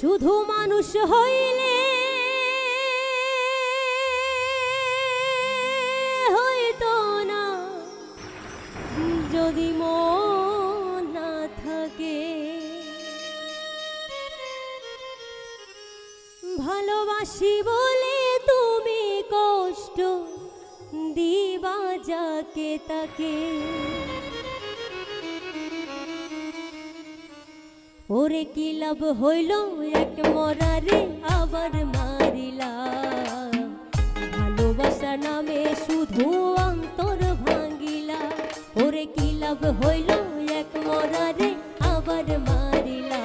শুধু মানুষ হইলে, হইতো না। যদি মন না থাকে, ভালোবাসি বলে তুমি কষ্ট দিবা যাকে তাকে। ওরে কি লাভ হইল এক মরারে আবার মারিলা? ভালোবাসা নামে শুধু অন্তর ভাঙ্গিলা। ওরে কি লাভ হইল এক মরারে আবার মারিলা?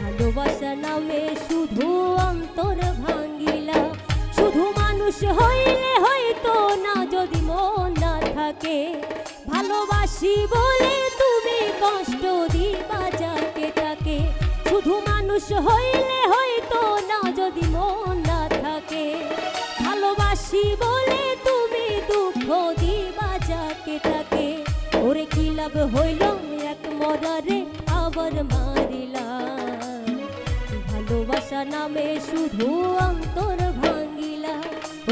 ভালোবাসা নামে শুধু অন্তর ভাঙ্গিলা। শুধু মানুষ হইলে হয়তো না যদি মন না থাকে। ভালোবাসি বলে মানুষ হইলে হয়তো না, যদি মন না থাকে। ভালোবাসি বলে তুমি দুঃখ দিবা যাকে ওরে কি লাভ হইল এক মরারে আবার ভালোবাসা নামে শুধু অন্তর ভাঙ্গিলা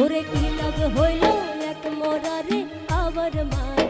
ওরে কি লাভ হইল এক মরারে আবার মারিলা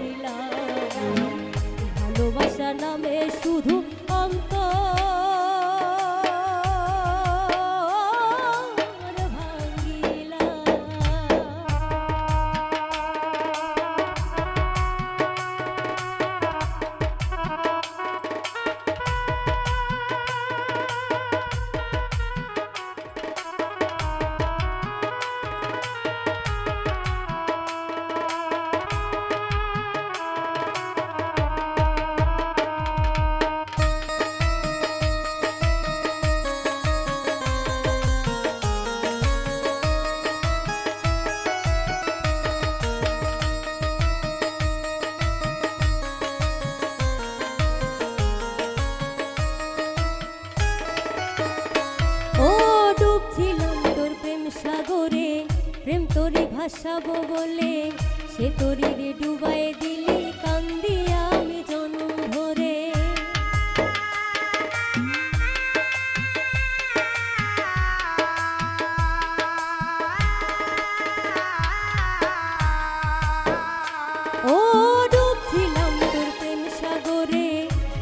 ভাসাবো বলে সে তোরি রে ডুবাই দিলি কান্দি আমি জনম ভরে। ও ডুবছিলাম তোর প্রেম সাগরে,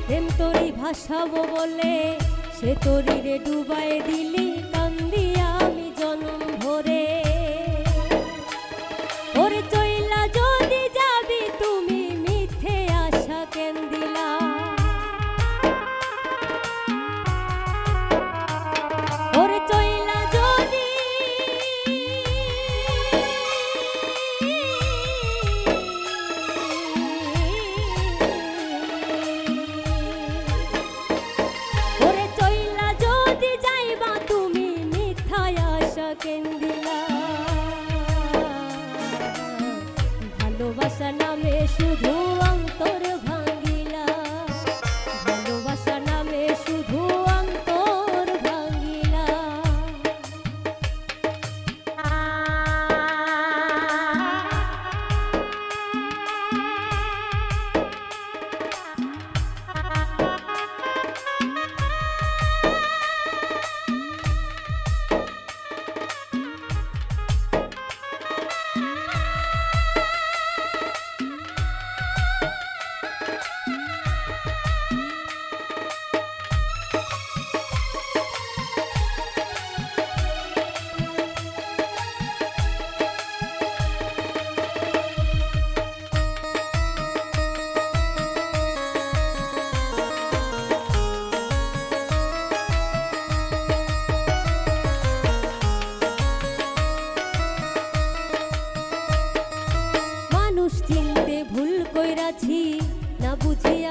প্রেম তোরি ভাসাবো বলে সে তোরি রে ডুবাই দিলি কান্দি আমি জনম ভরে।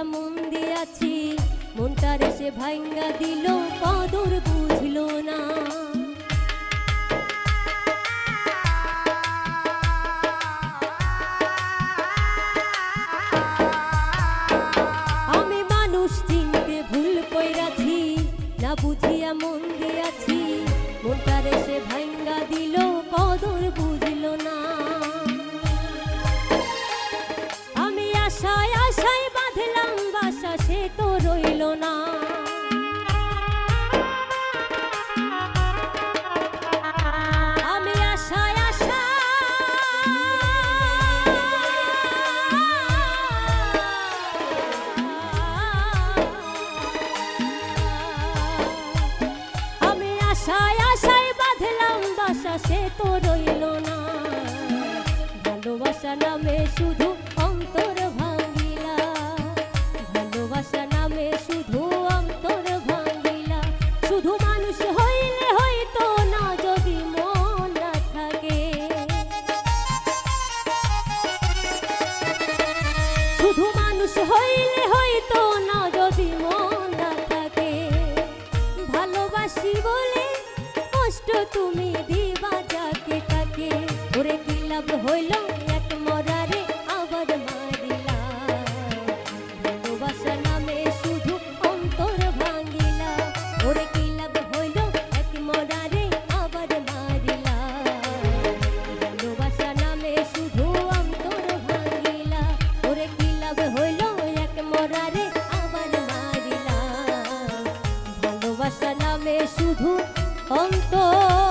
বুঝিয়া মন দিয়াছি মনটারে সে ভাঙ্গা দিল কদর বুঝল না। আশায় আশায় বাঁধলাম বাসা, সে তো রইল না। ভালোবাসা নামে শুধু অন্তর ভাঙিলা। ভালোবাসা নামে শুধু অন্তর ভাঙিলা। শুধু মানুষ হইলে হয়তো না, যদি মন না থাকে। শুধু মানুষ হইলে হয়তো না, যদি মন না থাকে। ভালোবাসি বলে তুমি দিবা যাকে তাকে। ওরে কি লাভ হইল? এক মরারে আবার মারিলা। ভালোবাসা নামে শুধু অন্তর ভাঙিলা। ওরে কি লাভ হইল? এক মরারে আবার মারিলা। ভালোবাসা নামে শুধু অন্তর ভাঙিলা। ওরে কি লাভ হইল? এক মরারে আবার মারিলা। ভালোবাসা নামে শুধু অন্তর।